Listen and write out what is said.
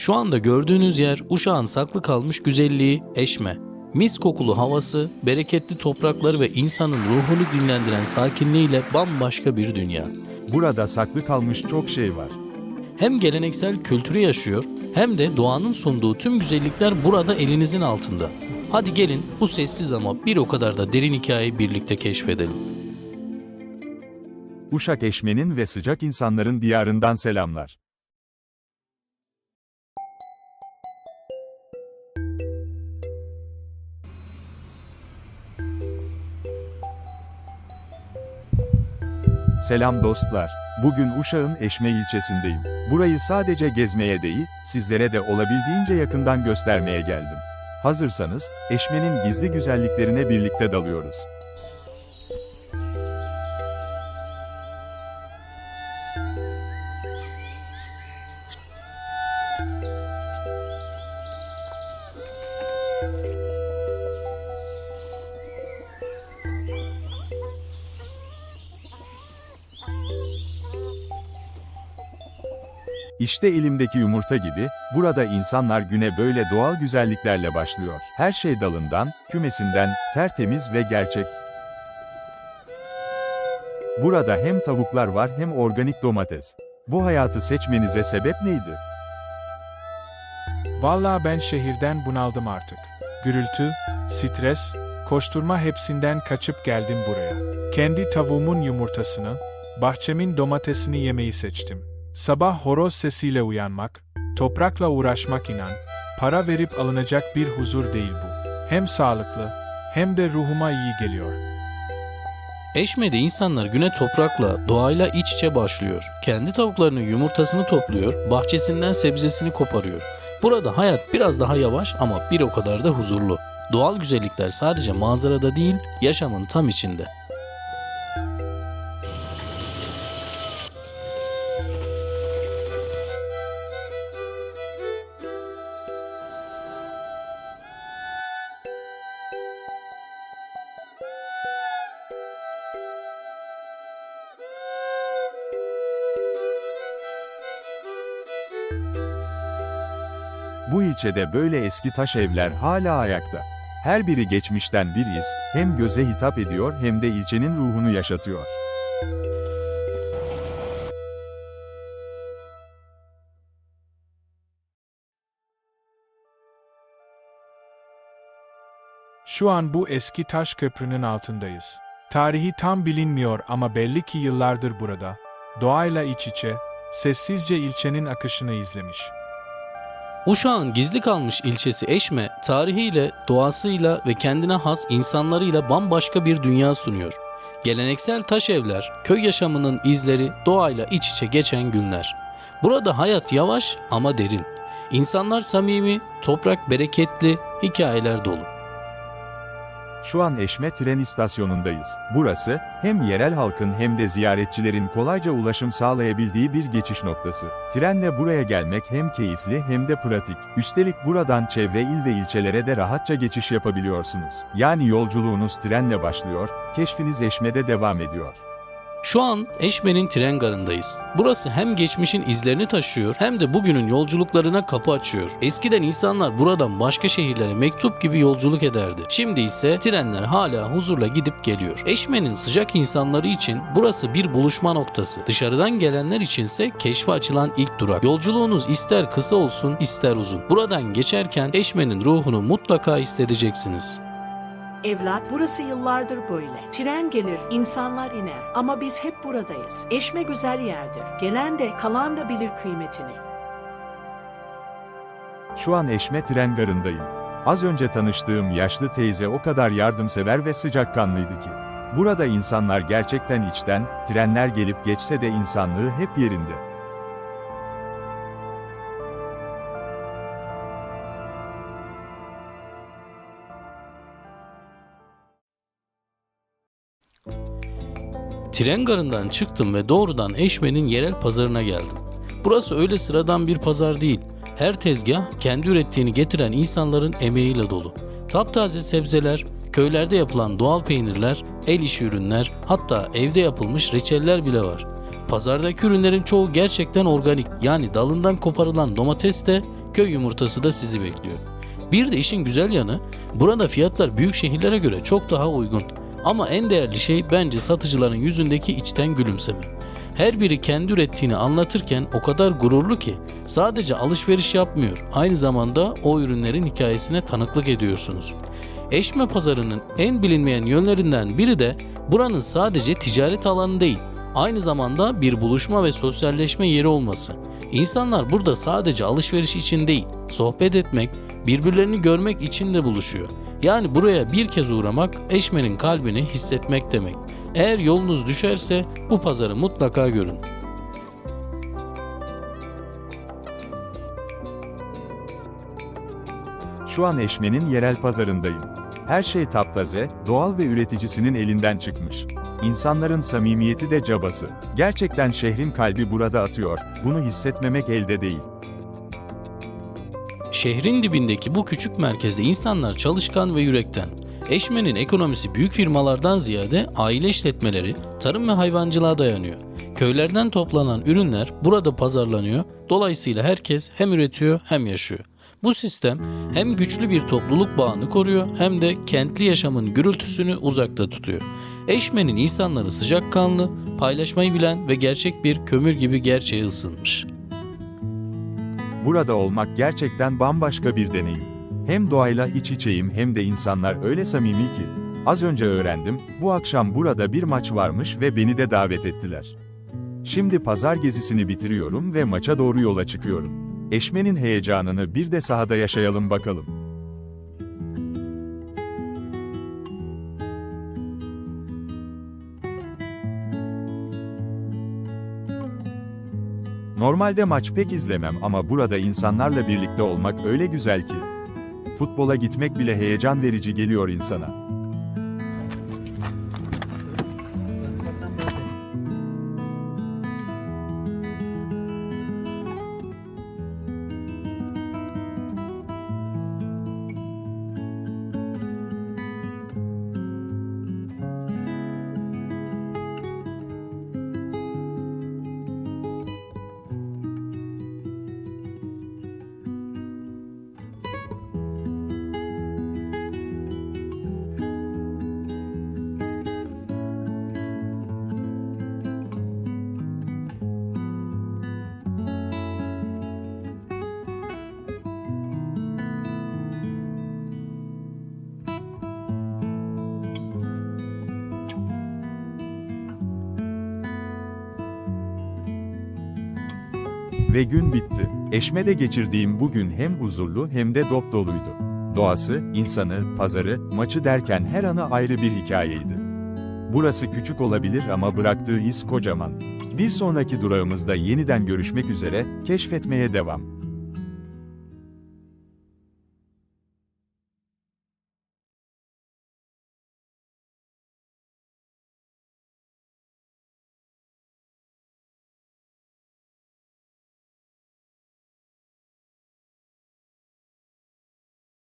Şu anda gördüğünüz yer Uşak'ın saklı kalmış güzelliği Eşme. Mis kokulu havası, bereketli toprakları ve insanın ruhunu dinlendiren sakinliğiyle bambaşka bir dünya. Burada saklı kalmış çok şey var. Hem geleneksel kültürü yaşıyor hem de doğanın sunduğu tüm güzellikler burada elinizin altında. Hadi gelin bu sessiz ama bir o kadar da derin hikayeyi birlikte keşfedelim. Uşak eşmenin ve sıcak insanların diyarından selamlar. Selam dostlar. Bugün Uşak'ın Eşme ilçesindeyim. Burayı sadece gezmeye değil, sizlere de olabildiğince yakından göstermeye geldim. Hazırsanız, Eşme'nin gizli güzelliklerine birlikte dalıyoruz. İşte elimdeki yumurta gibi, burada insanlar güne böyle doğal güzelliklerle başlıyor. Her şey dalından, kümesinden, tertemiz ve gerçek. Burada hem tavuklar var hem organik domates. Bu hayatı seçmenize sebep neydi? Vallahi ben şehirden bunaldım artık. Gürültü, stres, koşturma hepsinden kaçıp geldim buraya. Kendi tavuğumun yumurtasını, bahçemin domatesini yemeyi seçtim. Sabah horoz sesiyle uyanmak, toprakla uğraşmak inan, para verip alınacak bir huzur değil bu. Hem sağlıklı, hem de ruhuma iyi geliyor. Eşme'de insanlar güne toprakla, doğayla iç içe başlıyor. Kendi tavuklarının yumurtasını topluyor, bahçesinden sebzesini koparıyor. Burada hayat biraz daha yavaş ama bir o kadar da huzurlu. Doğal güzellikler sadece manzarada değil, yaşamın tam içinde. Bu ilçede böyle eski taş evler hala ayakta. Her biri geçmişten bir iz, hem göze hitap ediyor hem de ilçenin ruhunu yaşatıyor. Şu an bu eski taş köprünün altındayız. Tarihi tam bilinmiyor ama belli ki yıllardır burada. Doğayla iç içe, sessizce ilçenin akışını izlemiş. Uşak'ın gizli kalmış ilçesi Eşme, tarihiyle, doğasıyla ve kendine has insanlarıyla bambaşka bir dünya sunuyor. Geleneksel taş evler, köy yaşamının izleri, doğayla iç içe geçen günler. Burada hayat yavaş ama derin. İnsanlar samimi, toprak bereketli, hikayeler dolu. Şu an Eşme tren istasyonundayız. Burası, hem yerel halkın hem de ziyaretçilerin kolayca ulaşım sağlayabildiği bir geçiş noktası. Trenle buraya gelmek hem keyifli hem de pratik. Üstelik buradan çevre il ve ilçelere de rahatça geçiş yapabiliyorsunuz. Yani yolculuğunuz trenle başlıyor, keşfiniz Eşme'de devam ediyor. Şu an Eşme'nin tren garındayız. Burası hem geçmişin izlerini taşıyor hem de bugünün yolculuklarına kapı açıyor. Eskiden insanlar buradan başka şehirlere mektup gibi yolculuk ederdi. Şimdi ise trenler hala huzurla gidip geliyor. Eşme'nin sıcak insanları için burası bir buluşma noktası. Dışarıdan gelenler içinse keşfe açılan ilk durak. Yolculuğunuz ister kısa olsun ister uzun. Buradan geçerken Eşme'nin ruhunu mutlaka hissedeceksiniz. Evlat, burası yıllardır böyle. Tren gelir, insanlar iner. Ama biz hep buradayız. Eşme güzel yerdir. Gelen de kalan da bilir kıymetini. Şu an Eşme tren garındayım. Az önce tanıştığım yaşlı teyze o kadar yardımsever ve sıcakkanlıydı ki. Burada insanlar gerçekten içten, trenler gelip geçse de insanlığı hep yerinde. Tren garından çıktım ve doğrudan Eşme'nin yerel pazarına geldim. Burası öyle sıradan bir pazar değil. Her tezgah kendi ürettiğini getiren insanların emeğiyle dolu. Taptaze sebzeler, köylerde yapılan doğal peynirler, el işi ürünler, hatta evde yapılmış reçeller bile var. Pazardaki ürünlerin çoğu gerçekten organik. Yani dalından koparılan domates de köy yumurtası da sizi bekliyor. Bir de işin güzel yanı, burada fiyatlar büyük şehirlere göre çok daha uygun. Ama en değerli şey bence satıcıların yüzündeki içten gülümseme. Her biri kendi ürettiğini anlatırken o kadar gururlu ki sadece alışveriş yapmıyor, aynı zamanda o ürünlerin hikayesine tanıklık ediyorsunuz. Eşme pazarının en bilinmeyen yönlerinden biri de buranın sadece ticaret alanı değil, aynı zamanda bir buluşma ve sosyalleşme yeri olması. İnsanlar burada sadece alışveriş için değil, sohbet etmek, birbirlerini görmek için de buluşuyor. Yani buraya bir kez uğramak Eşme'nin kalbini hissetmek demek. Eğer yolunuz düşerse bu pazarı mutlaka görün. Şu an Eşme'nin yerel pazarındayım. Her şey taptaze, doğal ve üreticisinin elinden çıkmış. İnsanların samimiyeti de cabası. Gerçekten şehrin kalbi burada atıyor. Bunu hissetmemek elde değil. Şehrin dibindeki bu küçük merkezde insanlar çalışkan ve yürekten. Eşme'nin ekonomisi büyük firmalardan ziyade aile işletmeleri, tarım ve hayvancılığa dayanıyor. Köylerden toplanan ürünler burada pazarlanıyor. Dolayısıyla herkes hem üretiyor hem yaşıyor. Bu sistem hem güçlü bir topluluk bağını koruyor hem de kentli yaşamın gürültüsünü uzakta tutuyor. Eşme'nin insanları sıcakkanlı, paylaşmayı bilen ve gerçek bir kömür gibi gerçeğe ısınmış. Burada olmak gerçekten bambaşka bir deneyim. Hem doğayla iç içeyim hem de insanlar öyle samimi ki. Az önce öğrendim, bu akşam burada bir maç varmış ve beni de davet ettiler. Şimdi pazar gezisini bitiriyorum ve maça doğru yola çıkıyorum. Eşmenin heyecanını bir de sahada yaşayalım bakalım. Normalde maç pek izlemem ama burada insanlarla birlikte olmak öyle güzel ki. Futbola gitmek bile heyecan verici geliyor insana. Ve gün bitti. Eşme'de geçirdiğim bu gün hem huzurlu hem de dop doluydu. Doğası, insanı, pazarı, maçı derken her anı ayrı bir hikayeydi. Burası küçük olabilir ama bıraktığı his kocaman. Bir sonraki durağımızda yeniden görüşmek üzere, keşfetmeye devam.